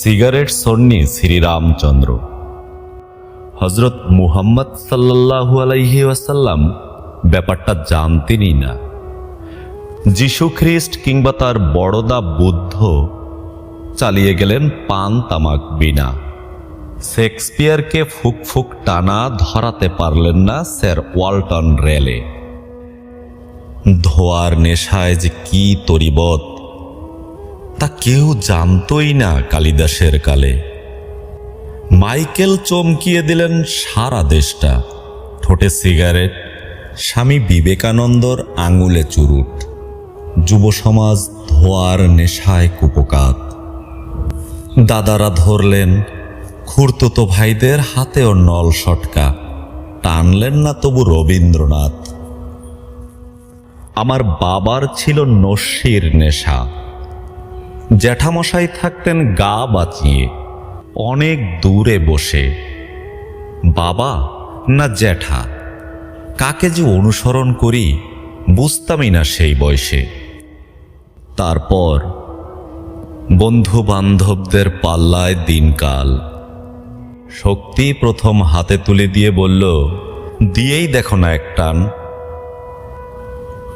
Cigarette সন্নি Shri Ramchandra. হজরত মুহাম্মদ সাল্লাল্লাহু আলাইহি ওয়াসাল্লাম ব্যাপারটা জানতেনই না। যিশু খ্রিস্ট কিংবা তার বড়দা বুদ্ধ চালিয়ে গেলেন পান তামাক বিনা। শেক্সপিয়ারকে ফুক ফুক টানা ধরাতে পারলেন না স্যার ওয়ালটন রেলে। ধোয়ার নেশায় যে কি তরিবত। তা কেউ জানতই না কালিদাসের কালে। মাইকেল চমকিয়ে দিলেন সারা দেশটা। ঠোঁটে সিগারেট, স্বামী বিবেকানন্দর আঙুলে চুরুট। যুব সমাজ ধোয়ার নেশায় কুপকাত। দাদারা ধরলেন খুঁড়তুতো ভাইদের হাতেও নল সটকা, টানলেন না তবু রবীন্দ্রনাথ। আমার বাবার ছিল নস্যির নেশা। জ্যাঠামশাই থাকতেন গা বাঁচিয়ে, অনেক দূরে বসে। বাবা না জ্যাঠা? কাকে যে অনুসরণ করি বুঝতামই না সেই বয়সে। তারপর বন্ধু বান্ধবদের পাল্লায় দিনকাল। শক্তি প্রথম হাতে তুলে দিয়ে বলল, দিয়েই দেখো না এক টান।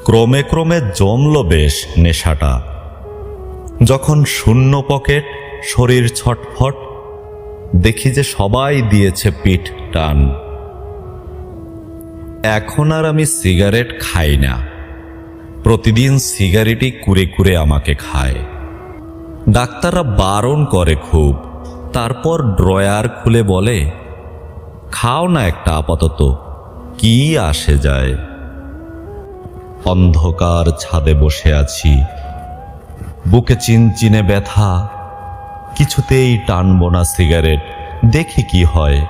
ক্রমে ক্রমে জমল বেশ নেশাটা। যখন শূন্য পকেট, শরীর ছটফট, দেখি যে সবাই দিয়েছে পিঠ টান। এখন আর আমি সিগারেট খাই না। প্রতিদিন সিগারেটই কুরে কুরে আমাকে খায়। ডাক্তাররা বারণ করে খুব। তারপর ড্রয়ার খুলে বলে, খাও না একটা আপাতত, কি আসে যায়? অন্ধকার ছাদে বসে আছি। বুকে চিনচিনে ব্যথা, কিছুতেই টানব না সিগারেট, দেখি কি হয়।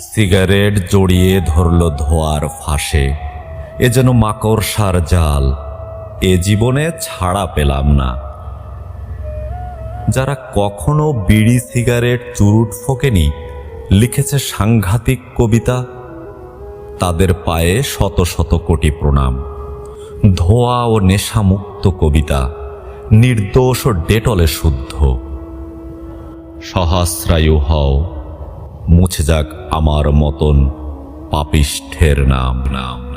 সিগারেট জড়িয়ে ধরল ধোয়ার ফাঁসে, এ যেন মাকড়সার জাল, এ জীবনে ছাড়া পেলাম না। যারা কখনো বিড়ি সিগারেট চুরুট ফোকেনি, লিখেছে সাংঘাতিক কবিতা, তাদের পায়ে শত শত কোটি প্রণাম। ধোয়া ও নেশামুক্ত কবিতা। নির্দোষ ও ডেটলে শুদ্ধ। সহস্রায়ু হও মুছে যাক আমার মতন পাপিষ্ঠের নাম নাম